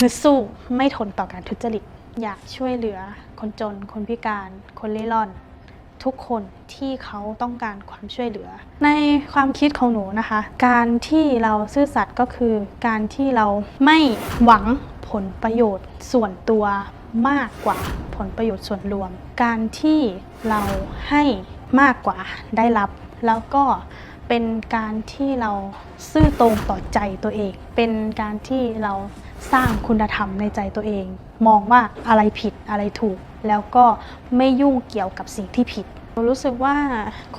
ฮึดสู้ไม่ทนต่อการทุจริต อยากช่วยเหลือคนจน คนพิการ คนเล่ร่อน ทุกคนที่เขาต้องการความช่วยเหลือ ในความคิดของหนูนะคะ การที่เราซื่อสัตย์ก็คือการที่เราไม่หวังผลประโยชน์ส่วนตัวมากกว่าผลประโยชน์ส่วนรวม การที่เราให้มากกว่าได้รับ แล้วก็ เป็นการที่เราซื่อตรงต่อใจตัวเอง เป็นการที่เราสร้างคุณธรรมในใจตัวเอง มองว่าอะไรผิดอะไรถูก แล้วก็ไม่ยุ่งเกี่ยวกับสิ่งที่ผิดรู้สึกว่า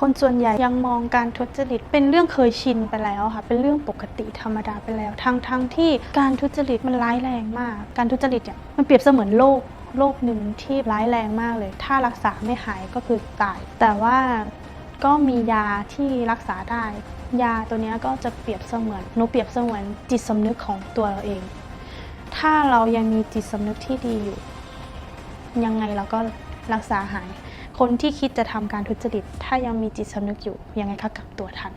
คนส่วนใหญ่ยังมองการทุจริต เป็นเรื่องเคยชินไปแล้วค่ะ เป็นเรื่องปกติธรรมดาไปแล้วทั้งทั้งที่การทุจริตมันร้ายแรงมาก การทุจริตเนี่ยมันเปรียบเสมือนโรคโรคหนึ่งที่ร้ายแรงมากเลย ถ้ารักษาไม่หายก็คือตาย แต่ว่า ก็มียาที่รักษาได้ ยาตัวนี้ก็จะเปรียบเสมือนหนูเปรียบเสมือนจิตสำนึกของตัวเราเอง ถ้าเรายังมีจิตสำนึกที่ดีอยู่ ยังไงเราก็รักษาหาย คนที่คิดจะทำการทุจริต ถ้ายังมีจิตสำนึกอยู่ ยังไงก็กลับตัวทัน